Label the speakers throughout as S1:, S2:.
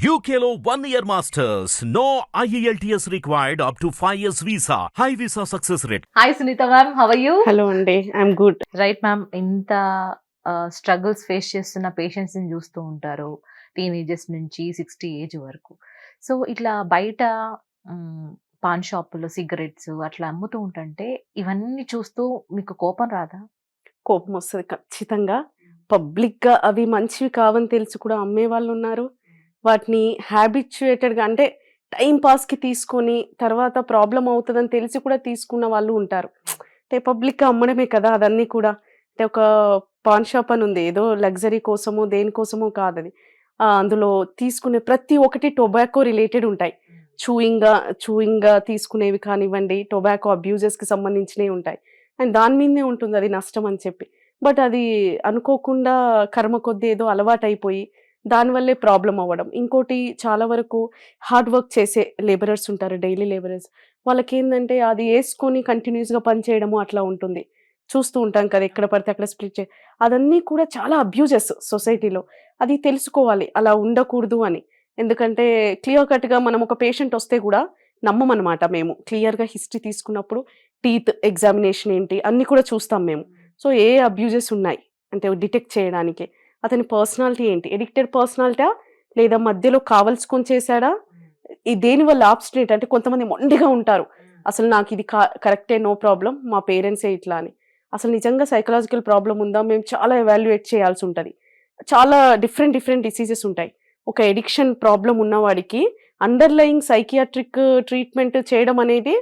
S1: One year masters. No E IELTS required up to 5 years visa. High visa success rate.
S2: Hi Sunitha ma'am how you
S3: hello అండి I'm good
S2: right ma'am ఇంత struggles face చేస్తున్న పేషెంట్స్ని చూస్తూ ఉంటారు. Teenagers నుంచి sixty age వరకు. So ఇట్లా బయట పాన్ షాపులో సిగరెట్స్ అట్లా అమ్ముతూ ఉంటుంటే ఇవన్నీ చూస్తూ మీకు కోపం రాదా?
S3: కోపం వస్తుంది ఖచ్చితంగా. పబ్లిక్గా అవి మంచివి కావని తెలిసి కూడా అమ్మే వాళ్ళు ఉన్నారు. వాటిని హ్యాబిచ్యుయేటెడ్గా అంటే టైం తీసుకొని తర్వాత ప్రాబ్లం అవుతుందని తెలిసి కూడా తీసుకున్న వాళ్ళు ఉంటారు. అంటే పబ్లిక్ అమ్మడమే కదా అదన్నీ కూడా. అంటే ఒక పాన్ షాప్ అని ఉంది. ఏదో లగ్జరీ కోసమో దేనికోసమో కాదు అది. అందులో తీసుకునే ప్రతి ఒక్కటి టొబాకో రిలేటెడ్ ఉంటాయి. చూయింగ్గా చూయింగ్గా తీసుకునేవి కానివ్వండి టొబాకో అబ్యూజెస్కి సంబంధించినవి ఉంటాయి. అండ్ దాని మీదనే ఉంటుంది అది నష్టం అని చెప్పి. బట్ అది అనుకోకుండా కర్మ కొద్దీ ఏదో అలవాటు అయిపోయి దానివల్లే ప్రాబ్లం అవ్వడం. ఇంకోటి చాలా వరకు హార్డ్ వర్క్ చేసే లేబరర్స్ ఉంటారు డైలీ లేబరర్స్. వాళ్ళకి ఏంటంటే అది వేసుకొని కంటిన్యూస్గా పని చేయడము అట్లా ఉంటుంది. చూస్తూ ఉంటాం కదా ఎక్కడ పడితే అక్కడ స్ప్లిట్ చే అదన్నీ కూడా చాలా అబ్యూజెస్ సొసైటీలో. అది తెలుసుకోవాలి అలా ఉండకూడదు అని. ఎందుకంటే క్లియర్ కట్గా మనం ఒక పేషెంట్ వస్తే కూడా నమ్మమన్నమాట మేము. క్లియర్గా హిస్టరీ తీసుకున్నప్పుడు టీత్ ఎగ్జామినేషన్ ఏంటి అన్నీ కూడా చూస్తాం మేము. సో ఏ అబ్యూజెస్ ఉన్నాయి? అంటే డిటెక్ట్ చేయడానికి. అతని పర్సనాలిటీ ఏంటి? ఎడిక్టెడ్ పర్సనాలిటీ లేదా మధ్యలో కావలసుకొని చేశాడా? ఈ దేని వల్ల ఆబ్స్టినేట్ అంటే కొంతమంది మొండిగా ఉంటారు. అసలు నాకు ఇది కరెక్టే నో ప్రాబ్లం మా పేరెంట్సే ఇట్లా అని. అసలు నిజంగా సైకలాజికల్ ప్రాబ్లం ఉందా? మేము చాలా ఎవాల్యుయేట్ చేయాల్సి ఉంటుంది. చాలా డిఫరెంట్ డిఫరెంట్ డిసీజెస్ ఉంటాయి. ఒక ఎడిక్షన్ ప్రాబ్లం ఉన్నవాడికి అండర్లయింగ్ సైకియాట్రిక్ ట్రీట్మెంట్ చేయడం అనేది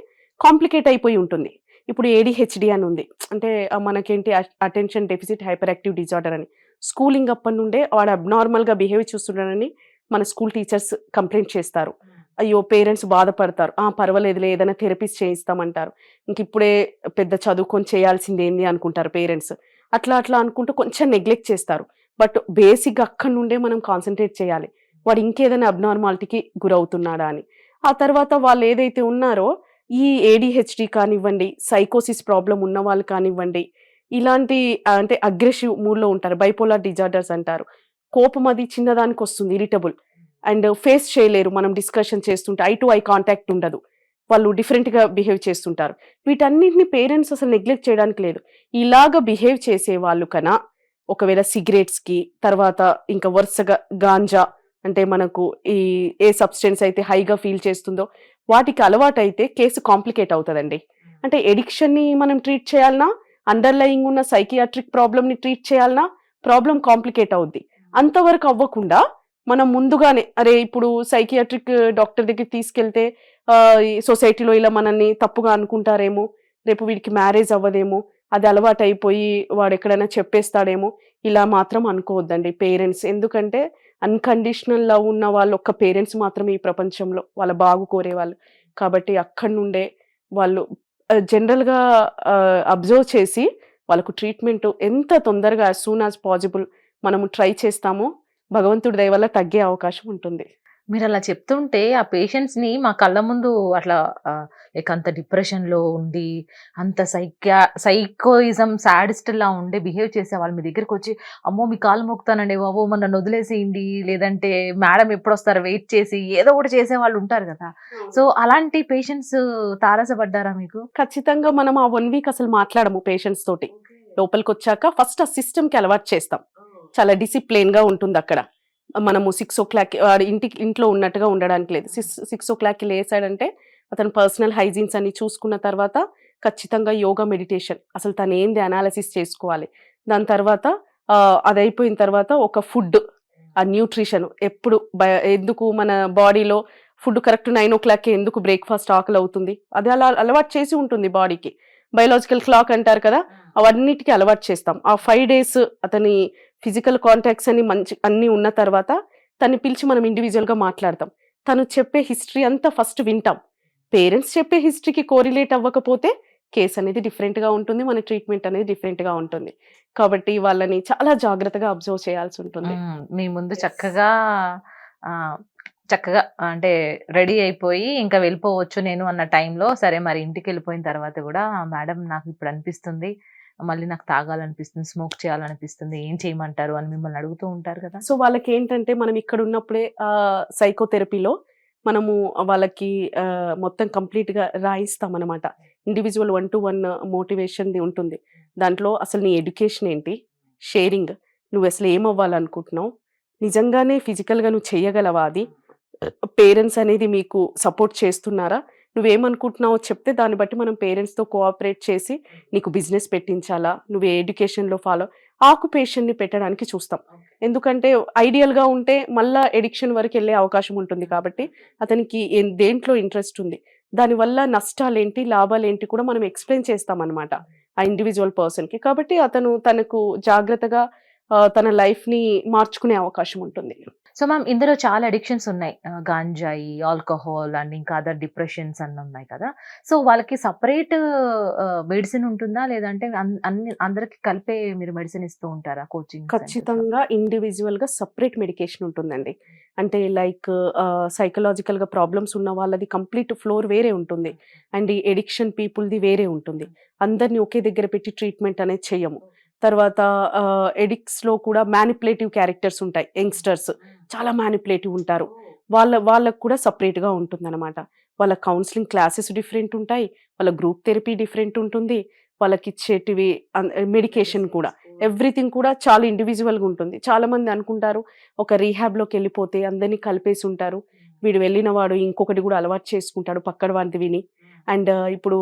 S3: కాంప్లికేట్ అయిపోయి ఉంటుంది. ఇప్పుడు ఏడిహెచ్డి అని ఉంది. అంటే మనకేంటి? Attention deficit hyper active disorder అని. స్కూలింగ్ అప్పటి నుండే వాడు అబ్నార్మల్గా బిహేవ్ చూస్తున్నాడని మన స్కూల్ టీచర్స్ కంప్లైంట్ చేస్తారు. అయ్యో పేరెంట్స్ బాధపడతారు. ఆ పర్వాలేదులే ఏదైనా థెరపీస్ చేయిస్తామంటారు. ఇంక ఇప్పుడే పెద్ద చదువుకొని చేయాల్సింది ఏంది అనుకుంటారు పేరెంట్స్. అట్లా అట్లా అనుకుంటూ కొంచెం నెగ్లెక్ట్ చేస్తారు. బట్ బేసిక్గా అక్కడి నుండే మనం కాన్సన్ట్రేట్ చేయాలి. వాడు ఇంకేదైనా అబ్నార్మాలిటీకి గురవుతున్నాడా అని. ఆ తర్వాత వాళ్ళు ఏదైతే ఉన్నారో ఈ ఏడిహెచ్డి కానివ్వండి సైకోసిస్ ప్రాబ్లం ఉన్న వాళ్ళు కానివ్వండి ఇలాంటి అంటే అగ్రెసివ్ మూడ్లో ఉంటారు. బైపోలార్ డిజార్డర్స్ అంటారు. కోపం అది చిన్నదానికి వస్తుంది ఇరిటబుల్. అండ్ ఫేస్ చేయలేరు. మనం డిస్కషన్ చేస్తుంటే ఐ టు ఐ కాంటాక్ట్ ఉండదు. వాళ్ళు డిఫరెంట్గా బిహేవ్ చేస్తుంటారు. వీటన్నిటిని పేరెంట్స్ అసలు నెగ్లెక్ట్ చేయడానికి లేదు. ఇలాగ బిహేవ్ చేసే వాళ్ళు కన్నా ఒకవేళ సిగరెట్స్కి తర్వాత ఇంకా వరుసగా గాంజా అంటే మనకు ఈ ఏ సబ్స్టెన్స్ అయితే హైగా ఫీల్ చేస్తుందో వాటికి అలవాటు అయితే కేసు కాంప్లికేట్ అవుతుందండి. అంటే ఎడిక్షన్ని మనం ట్రీట్ చేయాలన్నా అండర్లయింగ్ ఉన్న సైకియాట్రిక్ ప్రాబ్లమ్ని ట్రీట్ చేయాలన్నా ప్రాబ్లం కాంప్లికేట్ అవుద్ది. అంతవరకు అవ్వకుండా మనం ముందుగానే అరే ఇప్పుడు సైకియాట్రిక్ డాక్టర్ uh, దగ్గరికి తీసుకెళ్తే సొసైటీలో ఇలా మనల్ని తప్పుగా అనుకుంటారేమో రేపు వీడికి మ్యారేజ్ అవ్వదేమో అది అలవాటు అయిపోయి వాడు ఎక్కడైనా చెప్పేస్తాడేమో ఇలా మాత్రం అనుకోవద్దండి పేరెంట్స్ ఎందుకంటే అన్కండిషనల్ లవ్ ఉన్న వాళ్ళు ఒక్క పేరెంట్స్ మాత్రమే ఈ ప్రపంచంలో వాళ్ళ బాగు కోరేవాళ్ళు. కాబట్టి అక్కడి నుండే వాళ్ళు జనరల్గా అబ్జర్వ్ చేసి వాళ్ళకు ట్రీట్మెంట్ ఎంత తొందరగా యాజ్ సూన్ యాజ్ పాసిబుల్ మనము ట్రై చేస్తామో భగవంతుడి దయ వల్ల తగ్గే అవకాశం ఉంటుంది.
S2: మీరు అలా చెప్తుంటే ఆ పేషెంట్స్ని మా కళ్ళ ముందు అట్లా లైక్ అంత డిప్రెషన్లో ఉండి అంత సైక్యా సైకోయిజం లా ఉండి బిహేవ్ చేసే వాళ్ళు మీ దగ్గరికి వచ్చి అమ్మో మీ కాలు మొక్కుతానండి బాబు మన నన్ను వదిలేసేయండి లేదంటే మేడం ఎప్పుడు వస్తారు వెయిట్ చేసి ఏదో ఒకటి చేసే వాళ్ళు ఉంటారు కదా. సో అలాంటి పేషెంట్స్ తారసపడ్డారా మీకు?
S3: ఖచ్చితంగా మనం ఆ వన్ వీక్ అసలు మాట్లాడము పేషెంట్స్ తోటి. లోపలికి వచ్చాక ఫస్ట్ ఆ సిస్టమ్కి అలవాటు చేస్తాం. చాలా డిసిప్లిన్గా ఉంటుంది అక్కడ మనము సిక్స్ ఓ క్లాక్ వాడు ఇంటికి ఇంట్లో ఉన్నట్టుగా ఉండడానికి లేదు. సిక్స్ సిక్స్ ఓ క్లాక్కి లేసాడంటే అతను పర్సనల్ హైజీన్స్ అన్ని చూసుకున్న తర్వాత ఖచ్చితంగా యోగా మెడిటేషన్ అసలు తను ఏంది అనాలిసిస్ చేసుకోవాలి. దాని తర్వాత అది అయిపోయిన తర్వాత ఒక ఫుడ్ ఆ న్యూట్రిషన్ ఎప్పుడు బయ- ఎందుకు మన బాడీలో ఫుడ్ కరెక్ట్ నైన్ ఓ క్లాక్కి ఎందుకు బ్రేక్ఫాస్ట్ ఆకలి అవుతుంది? అది అలా అలవాటు చేసి ఉంటుంది బాడీకి బయలాజికల్ క్లాక్ అంటారు కదా అవన్నిటికీ అలవాటు చేస్తాం. ఆ ఫైవ్ డేస్ అతని ఫిజికల్ కాంటాక్ట్స్ అని మంచి అన్నీ ఉన్న తర్వాత తను పిలిచి మనం ఇండివిజువల్గా మాట్లాడతాం. తను చెప్పే హిస్టరీ అంతా ఫస్ట్ వింటాం. పేరెంట్స్ చెప్పే హిస్టరీకి కోరిలేట్ అవ్వకపోతే కేసు అనేది డిఫరెంట్గా ఉంటుంది మన ట్రీట్మెంట్ అనేది డిఫరెంట్గా ఉంటుంది. కాబట్టి వాళ్ళని చాలా జాగ్రత్తగా అబ్జర్వ్ చేయాల్సి ఉంటుంది.
S2: మీ ముందు చక్కగా చక్కగా అంటే రెడీ అయిపోయి ఇంకా వెళ్ళిపోవచ్చు నేను అన్న టైంలో. సరే మరి ఇంటికి వెళ్ళిపోయిన తర్వాత కూడా మేడం నాకు ఇప్పుడు అనిపిస్తుంది. మళ్ళీ నాకు తాగాలనిపిస్తుంది స్మోక్ చేయాలనిపిస్తుంది ఏం చేయమంటారు అని మిమ్మల్ని అడుగుతూ ఉంటారు కదా.
S3: సో వాళ్ళకి ఏంటంటే మనం ఇక్కడ ఉన్నప్పుడే సైకోథెరపీలో మనము వాళ్ళకి మొత్తం కంప్లీట్గా రాయిస్తాం అనమాట ఇండివిజువల్ వన్ టు వన్ మోటివేషన్ది ఉంటుంది. దాంట్లో అసలు నీ ఎడ్యుకేషన్ ఏంటి? షేరింగ్ నువ్వు అసలు ఏం అవ్వాలనుకుంటున్నావు నిజంగానే ఫిజికల్గా నువ్వు చేయగలవా అది? పేరెంట్స్ అనేది మీకు సపోర్ట్ చేస్తున్నారా? నువ్వేమనుకుంటున్నావో చెప్తే దాన్ని బట్టి మనం పేరెంట్స్తో కోఆపరేట్ చేసి నీకు బిజినెస్ పెట్టించాలా? నువ్వు ఏ ఎడ్యుకేషన్లో ఫాలో ఆక్యుపేషన్ని పెట్టడానికి చూస్తాం. ఎందుకంటే ఐడియల్గా ఉంటే మళ్ళా ఎడిక్షన్ వరకు వెళ్ళే అవకాశం ఉంటుంది కాబట్టి అతనికి దేంట్లో ఇంట్రెస్ట్ ఉంది? దానివల్ల నష్టాలేంటి? లాభాలేంటి కూడా మనం ఎక్స్ప్లెయిన్ చేస్తామన్నమాట ఆ ఇండివిజువల్ పర్సన్కి. కాబట్టి అతను తనకు జాగ్రత్తగా తన లైఫ్ని మార్చుకునే అవకాశం ఉంటుంది.
S2: సో మ్యామ్ ఇందులో చాలా అడిక్షన్స్ ఉన్నాయి. గాంజాయి ఆల్కహాల్ అండ్ ఇంకా అదర్ డిప్రెషన్స్ అన్ని ఉన్నాయి కదా. సో వాళ్ళకి సపరేట్ మెడిసిన్ ఉంటుందా? లేదంటే అన్- అన్ని అందరికి కలిపే మీరు మెడిసిన్ ఇస్తూ ఉంటారా? కోచింగ్
S3: ఖచ్చితంగా ఇండివిజువల్గా సపరేట్ మెడికేషన్ ఉంటుందండి. అంటే లైక్ సైకలాజికల్గా ప్రాబ్లమ్స్ ఉన్న వాళ్ళది కంప్లీట్ ఫ్లోర్ వేరే ఉంటుంది. అండ్ ఈ ఎడిక్షన్ పీపుల్ది వేరే ఉంటుంది. అందరిని ఒకే దగ్గర పెట్టి ట్రీట్మెంట్ అనేది చేయము. తర్వాత ఎడిక్స్లో కూడా మ్యానిపులేటివ్ క్యారెక్టర్స్ ఉంటాయి యంగ్స్టర్స్. చాలా మ్యానిపులేటివ్ ఉంటారు. వాళ్ళ వాళ్ళకు కూడా separate గా ఉంటుందన్నమాట. వాళ్ళ కౌన్సిలింగ్ క్లాసెస్ డిఫరెంట్ ఉంటాయి వాళ్ళ గ్రూప్ థెరపీ డిఫరెంట్ ఉంటుంది వాళ్ళకి ఇచ్చేటివి మెడికేషన్ కూడా. ఎవ్రీథింగ్ కూడా చాలా ఇండివిజువల్గా ఉంటుంది. చాలా మంది అనుకుంటారు ఒక రీహాబ్లోకి వెళ్ళిపోతే అందరినీ కలిపేసి ఉంటారు. వీడు వెళ్ళిన వాడు ఇంకొకటి కూడా అలవాటు చేసుకుంటాడు పక్కన వాడిది విని. అండ్ ఇప్పుడు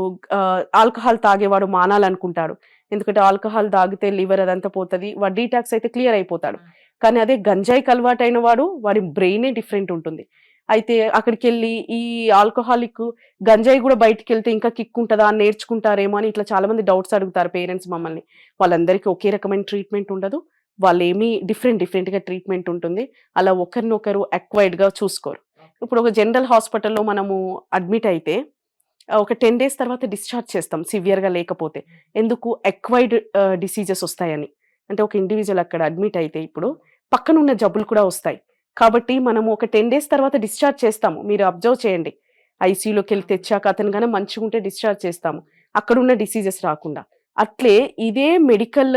S3: ఆల్కహాల్ తాగేవాడు మానాలనుకుంటాడు. ఎందుకంటే ఆల్కహాల్ తాగితే లివర్ అదంతా పోతుంది వాడు డీటాక్స్ అయితే క్లియర్ అయిపోతాడు. కానీ అదే గంజాయికి అలవాటైన వాడు వాడి బ్రెయినే డిఫరెంట్ ఉంటుంది. అయితే అక్కడికి వెళ్ళి ఈ ఆల్కహాలిక్ గంజాయి కూడా బయటికి వెళ్తే ఇంకా కిక్ ఉంటుందా నేర్చుకుంటారేమో అని ఇట్లా చాలా మంది డౌట్స్ అడుగుతారు పేరెంట్స్ మమ్మల్ని. వాళ్ళందరికీ ఒకే రకమైన ట్రీట్మెంట్ ఉండదు. వాళ్ళు ఏమీ డిఫరెంట్ డిఫరెంట్గా ట్రీట్మెంట్ ఉంటుంది. అలా ఒకరినొకరు అక్వైర్డ్గా చూసుకోరు. ఇప్పుడు ఒక జనరల్ హాస్పిటల్లో మనము అడ్మిట్ అయితే ఒక టెన్ డేస్ తర్వాత డిశ్చార్జ్ చేస్తాం సివియర్గా లేకపోతే. ఎందుకు? ఎక్వైర్డ్ డిసీజెస్ వస్తాయని. అంటే ఒక ఇండివిజువల్ అక్కడ అడ్మిట్ అయితే ఇప్పుడు పక్కన ఉన్న జబ్బులు కూడా వస్తాయి. కాబట్టి మనము ఒక టెన్ డేస్ తర్వాత డిశ్చార్జ్ చేస్తాము. మీరు అబ్జర్వ్ చేయండి. ఐసీయూలోకి వెళ్ళి తెచ్చాక అతను కానీ మంచిగా ఉంటే డిశ్చార్జ్ చేస్తాము. అక్కడ ఉన్న డిసీజెస్ రాకుండా. అట్లే ఇదే మెడికల్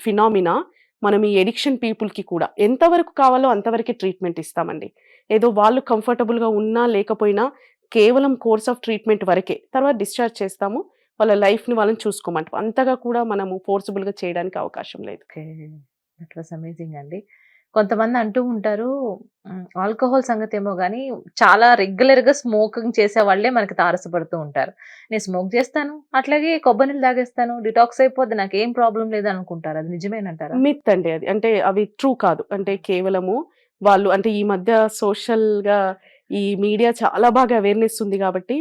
S3: ఫినామినా మనం ఈ ఎడిక్షన్ పీపుల్కి కూడా. ఎంతవరకు కావాలో అంతవరకే ట్రీట్మెంట్ ఇస్తామండి. ఏదో వాళ్ళు కంఫర్టబుల్గా ఉన్నా లేకపోయినా కేవలం కోర్స్ ఆఫ్ ట్రీట్మెంట్ వరకే. తర్వాత డిశ్చార్జ్ చేస్తాము. వాళ్ళ లైఫ్ని వాళ్ళని చూసుకోమంటాం. అంతగా కూడా మనము forcible గా చేయడానికి అవకాశం లేదు.
S2: ఓకే. దట్ వాస్ అమేజింగ్ అండి. కొంతమంది అంటూ ఉంటారు ఆల్కహాల్ సంగతి ఏమో కానీ చాలా రెగ్యులర్గా స్మోకింగ్ చేసే వాళ్ళే మనకి తారసపడుతూ ఉంటారు. నేను స్మోక్ చేస్తాను అట్లాగే కొబ్బరి నీళ్ళు తాగేస్తాను డిటాక్స్ అయిపోద్ది నాకు ఏం ప్రాబ్లం లేదు అనుకుంటారు. అది నిజమేనంటారా?
S3: మిత్ అండి అది. అంటే అవి ట్రూ కాదు. అంటే కేవలము వాళ్ళు అంటే ఈ మధ్య social గా ఈ మీడియా చాలా బాగా అవేర్నెస్ ఉంది కాబట్టి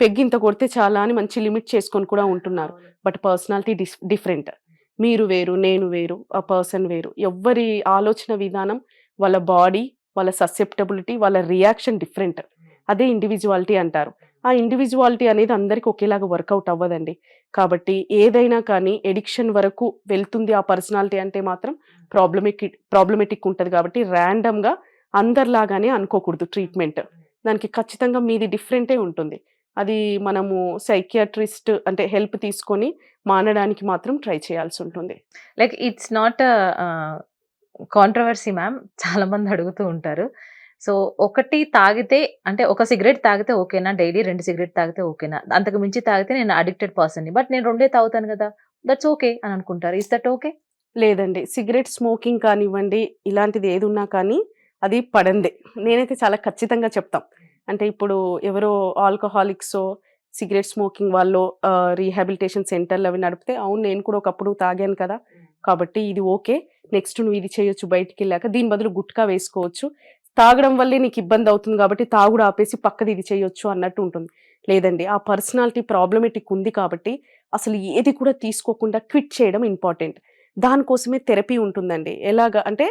S3: పెగ్గింత కొడితే చాలా అని మంచి లిమిట్ చేసుకొని కూడా ఉంటున్నారు. బట్ పర్సనాలిటీ డిస్ డిఫరెంట్ మీరు వేరు నేను వేరు ఆ పర్సన్ వేరు. ఎవ్వరి ఆలోచన విధానం వాళ్ళ బాడీ వాళ్ళ ససెప్టబిలిటీ వాళ్ళ రియాక్షన్ డిఫరెంట్ అదే ఇండివిజువాలిటీ అంటారు. ఆ ఇండివిజువాలిటీ అనేది అందరికి ఒకేలాగా వర్కౌట్ అవ్వదండి. కాబట్టి ఏదైనా కానీ ఎడిక్షన్ వరకు వెళ్తుంది ఆ పర్సనాలిటీ అంటే మాత్రం ప్రాబ్లమెటిక్ ప్రాబ్లమెటిక్ ఉంటుంది కాబట్టి ర్యాండమ్గా అందరిలాగానే అనుకోకూడదు ట్రీట్మెంట్. దానికి ఖచ్చితంగా మీది డిఫరెంటే ఉంటుంది. అది మనము సైకియాట్రిస్ట్ అంటే హెల్ప్ తీసుకొని మానడానికి మాత్రం ట్రై చేయాల్సి ఉంటుంది.
S2: Like it's not controversy ma'am. చాలా మంది అడుగుతూ ఉంటారు. సో ఒకటి తాగితే అంటే ఒక సిగరెట్ తాగితే ఓకేనా? డైలీ రెండు సిగరెట్ తాగితే ఓకేనా? అంతకు మించి తాగితే నేను అడిక్టెడ్ పర్సన్ బట్ నేను రెండే తాగుతాను కదా? దట్స్ ఓకే అని అనుకుంటారు. ఇస్ దట్ ఓకే
S3: లేదండి. సిగరెట్ స్మోకింగ్ కానివ్వండి ఇలాంటిది ఏది ఉన్నా కానీ అది పడందే. నేనైతే చాలా ఖచ్చితంగా చెప్తాం. అంటే ఇప్పుడు ఎవరో ఆల్కహాలిక్స్ సిగరెట్ స్మోకింగ్ వాళ్ళు రీహాబిలిటేషన్ సెంటర్లు అవి నడిపితే అవును నేను కూడా ఒకప్పుడు తాగాను కదా కాబట్టి ఇది ఓకే నెక్స్ట్ నువ్వు ఇది చేయొచ్చు బయటికి వెళ్ళాక దీని బదులు గుట్కా వేసుకోవచ్చు. తాగడం వల్లే నీకు ఇబ్బంది అవుతుంది కాబట్టి తాగుడు ఆపేసి పక్కది ఇది చేయొచ్చు అన్నట్టు ఉంటుంది. లేదండి ఆ పర్సనాలిటీ ప్రాబ్లమేటిక్ ఉంది కాబట్టి అసలు ఏది కూడా తీసుకోకుండా క్విట్ చేయడం ఇంపార్టెంట్. దానికోసమే థెరపీ ఉంటుందండి. ఎలాగ అంటే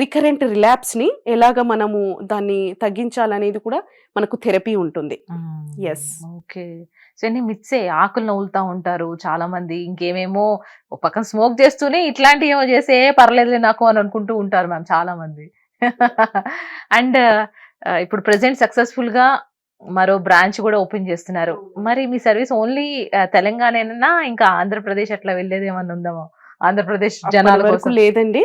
S3: రికరెంట్ రిలాప్స్ని ఎలాగ మనము దాన్ని తగ్గించాలనేది కూడా మనకు థెరపీ ఉంటుంది. Yes.
S2: ఓకే. సో అన్ని మిత్సే ఆకులు నవ్వులుతా ఉంటారు చాలా మంది ఇంకేమేమో ఒక పక్కన స్మోక్ చేస్తూనే ఇట్లాంటివి ఏమో చేస్తే "ఏ, పర్లేదులే నాకు అని అనుకుంటూ ఉంటారు మ్యామ్ చాలా మంది అండ్ ఇప్పుడు ప్రెసెంట్ సక్సెస్ఫుల్గా మరో బ్రాంచ్ కూడా ఓపెన్ చేస్తున్నారు. మరి మీ సర్వీస్ ఓన్లీ తెలంగాణనా ఇంకా ఆంధ్రప్రదేశ్ అట్లా వెళ్ళేది ఏమన్నా ఉందామో ఆంధ్రప్రదేశ్ జనాల
S3: వరకు లేదండి.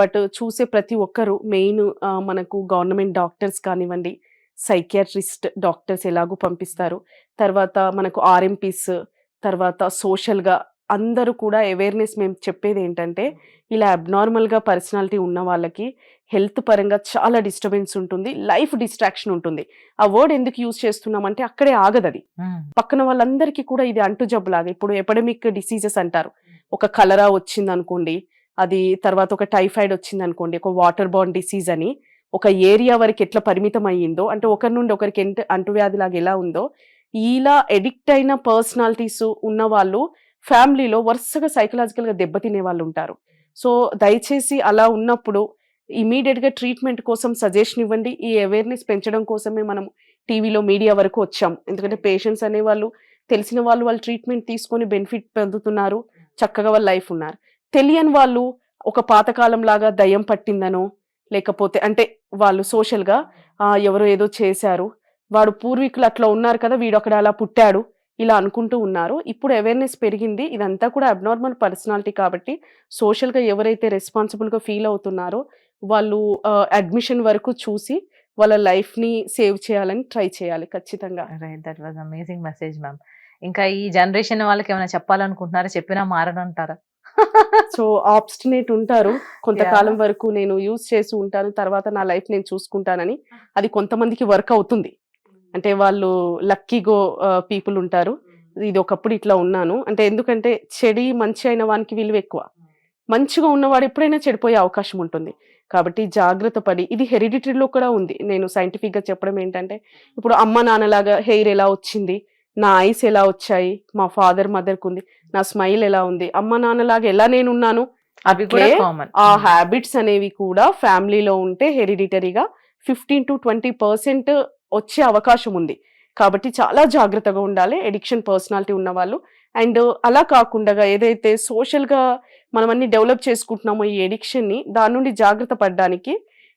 S3: బట్ చూసే ప్రతి ఒక్కరు మెయిన్ మనకు గవర్నమెంట్ డాక్టర్స్ కానివ్వండి సైకియాట్రిస్ట్ డాక్టర్స్ ఎలాగో పంపిస్తారు. తర్వాత మనకు ఆర్ఎంపీస్ తర్వాత సోషల్గా అందరూ కూడా అవేర్నెస్ మేము చెప్పేది ఏంటంటే ఇలా అబ్నార్మల్గా పర్సనాలిటీ ఉన్న వాళ్ళకి హెల్త్ పరంగా చాలా డిస్టర్బెన్స్ ఉంటుంది లైఫ్ డిస్ట్రాక్షన్ ఉంటుంది. ఆ వర్డ్ ఎందుకు యూజ్ చేస్తున్నామంటే అక్కడే ఆగదు అది. పక్కన వాళ్ళందరికీ కూడా ఇది అంటు జబ్బులాగా ఇప్పుడు ఎపిడమిక్ డిసీజెస్ అంటారు. ఒక కలరా వచ్చింది అనుకోండి అది తర్వాత ఒక టైఫాయిడ్ వచ్చింది అనుకోండి ఒక వాటర్ బాండ్ డిసీజ్ అని ఒక ఏరియా వరకు ఎట్లా పరిమితం అయ్యిందో అంటే ఒకరి నుండి ఒకరికి ఎంత అంటువ్యాధి లాగా ఎలా ఉందో ఇలా ఎడిక్ట్ అయిన పర్సనాలిటీస్ ఉన్న వాళ్ళు ఫ్యామిలీలో వరుసగా సైకలాజికల్గా దెబ్బతినే వాళ్ళు ఉంటారు. సో దయచేసి అలా ఉన్నప్పుడు ఇమీడియట్గా ట్రీట్మెంట్ కోసం సజెషన్ ఇవ్వండి. ఈ అవేర్నెస్ పెంచడం కోసమే మనం టీవీలో మీడియా వరకు వచ్చాం. ఎందుకంటే పేషెంట్స్ అనేవాళ్ళు తెలిసిన వాళ్ళు వాళ్ళు ట్రీట్మెంట్ తీసుకొని బెనిఫిట్ పొందుతున్నారు చక్కగా వాళ్ళ లైఫ్ ఉన్నారు. తెలియని వాళ్ళు ఒక పాతకాలం లాగా దయ్యం పట్టిందనో లేకపోతే అంటే వాళ్ళు సోషల్గా ఎవరో ఏదో చేశారు. వాడు పూర్వీకులు అట్లా ఉన్నారు కదా వీడు అక్కడ అలా పుట్టాడు ఇలా అనుకుంటూ ఉన్నారు. ఇప్పుడు అవేర్నెస్ పెరిగింది. ఇదంతా కూడా అబ్నార్మల్ పర్సనాలిటీ కాబట్టి సోషల్గా ఎవరైతే రెస్పాన్సిబుల్గా ఫీల్ అవుతున్నారో వాళ్ళు అడ్మిషన్ వరకు చూసి వాళ్ళ లైఫ్ని సేవ్ చేయాలని ట్రై చేయాలి ఖచ్చితంగా.
S2: Right that was amazing message ma'am ఇంకా ఈ జనరేషన్ వాళ్ళకి ఏమైనా చెప్పాలనుకుంటున్నారా? చెప్పినా మారనంటారా?
S3: సో ఆబ్స్టినేట్ ఉంటారు. కొంతకాలం వరకు నేను యూజ్ చేసి ఉంటాను. తర్వాత నా లైఫ్ నేను చూసుకుంటానని. అది కొంతమందికి వర్క్ అవుతుంది. అంటే వాళ్ళు లక్కీగో పీపుల్ ఉంటారు. ఇది ఒకప్పుడు ఇట్లా ఉన్నాను. అంటే ఎందుకంటే చెడి మంచి అయిన వానికి విలువ ఎక్కువ. మంచిగా ఉన్నవాడు ఎప్పుడైనా చెడిపోయే అవకాశం ఉంటుంది. కాబట్టి జాగ్రత్త పడి ఇది హెరిడిటరీలో కూడా ఉంది. నేను scientific గా చెప్పడం ఏంటంటే ఇప్పుడు అమ్మ నాన్నలాగా హెయిర్ ఎలా వచ్చింది? నా ఐస్ ఎలా వచ్చాయి? మా ఫాదర్ మదర్కి ఉంది. నా స్మైల్ ఎలా ఉంది? అమ్మ నాన్నలాగా ఎలా నేను ఉన్నాను
S2: అవి కూడా
S3: అట్లే ఆ హ్యాబిట్స్ అనేవి కూడా ఫ్యామిలీలో ఉంటే హెరిడిటరీగా ఫిఫ్టీన్ టు ట్వంటీ పర్సెంట్ వచ్చే అవకాశం ఉంది. కాబట్టి చాలా జాగ్రత్తగా ఉండాలి. ఎడిక్షన్ పర్సనాలిటీ ఉన్న వాళ్ళు అండ్ అలా కాకుండా ఏదైతే social గా మనం అన్ని డెవలప్ చేసుకుంటున్నామో ఈ ఎడిక్షన్ని దాని నుండి జాగ్రత్త పడడానికి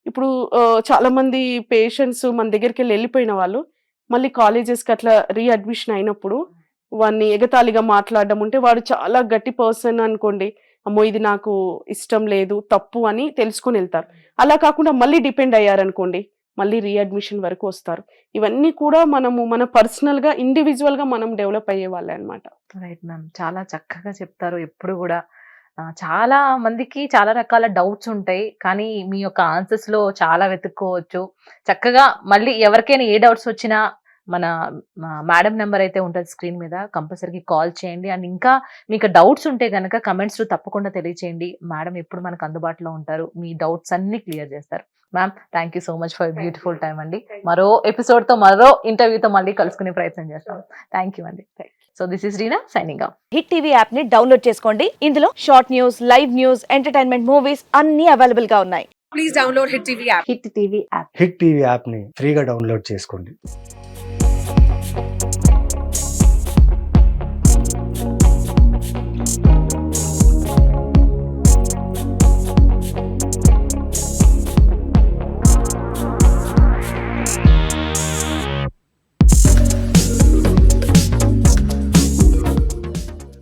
S3: ఇప్పుడు ఆ, చాలా మంది పేషెంట్స్ మన దగ్గరికి వెళ్ళి వెళ్ళిపోయిన వాళ్ళు మళ్ళీ కాలేజెస్కి అట్లా రీఅడ్మిషన్ అయినప్పుడు వాడిని ఎగతాళిగా మాట్లాడడం ఉంటే వాడు చాలా గట్టి పర్సన్ అనుకోండి. అమ్మో ఇది నాకు ఇష్టం లేదు తప్పు అని తెలుసుకుని వెళ్తారు. అలా కాకుండా మళ్ళీ డిపెండ్ అయ్యారనుకోండి మళ్ళీ రీఅడ్మిషన్ వరకు వస్తారు. ఇవన్నీ కూడా మనము మన పర్సనల్గా ఇండివిజువల్గా మనం డెవలప్ అయ్యే వాళ్ళే అనమాట
S2: రైట్ మ్యామ్ చాలా చక్కగా చెప్తారు. ఎప్పుడు కూడా చాలా మందికి చాలా రకాల డౌట్స్ ఉంటాయి. కానీ మీ యొక్క ఆన్సర్స్లో చాలా వెతుక్కోవచ్చు. చక్కగా మళ్ళీ ఎవరికైనా ఏ డౌట్స్ వచ్చినా మన మేడం నెంబర్ అయితే ఉంటుంది స్క్రీన్ మీద కంపల్సరీగా కాల్ చేయండి. అండ్ ఇంకా మీకు డౌట్స్ ఉంటే కనుక కమెంట్స్ తప్పకుండా తెలియచేయండి. మేడం ఎప్పుడు మనకు అందుబాటులో ఉంటారు. మీ డౌట్స్ అన్ని క్లియర్ చేస్తారు. Ma'am thank you so much for beautiful time అండి. మరో ఎపిసోడ్తో మరో ఇంటర్వ్యూతో మళ్ళీ కలుసుకునే ప్రయత్నం చేస్తాం. థ్యాంక్ యూ అండి. So this is Reena signing
S4: Hit TV యాప్ని డౌన్లోడ్ చేసుకోండి. ఇందులో short news live news entertainment movies అన్ని అవైలబుల్గా ఉన్నాయి.
S5: Please download Hit TV app.
S6: Hit TV app
S7: Hit TV యాప్ని ఫ్రీగా డౌన్లోడ్ చేసుకోండి.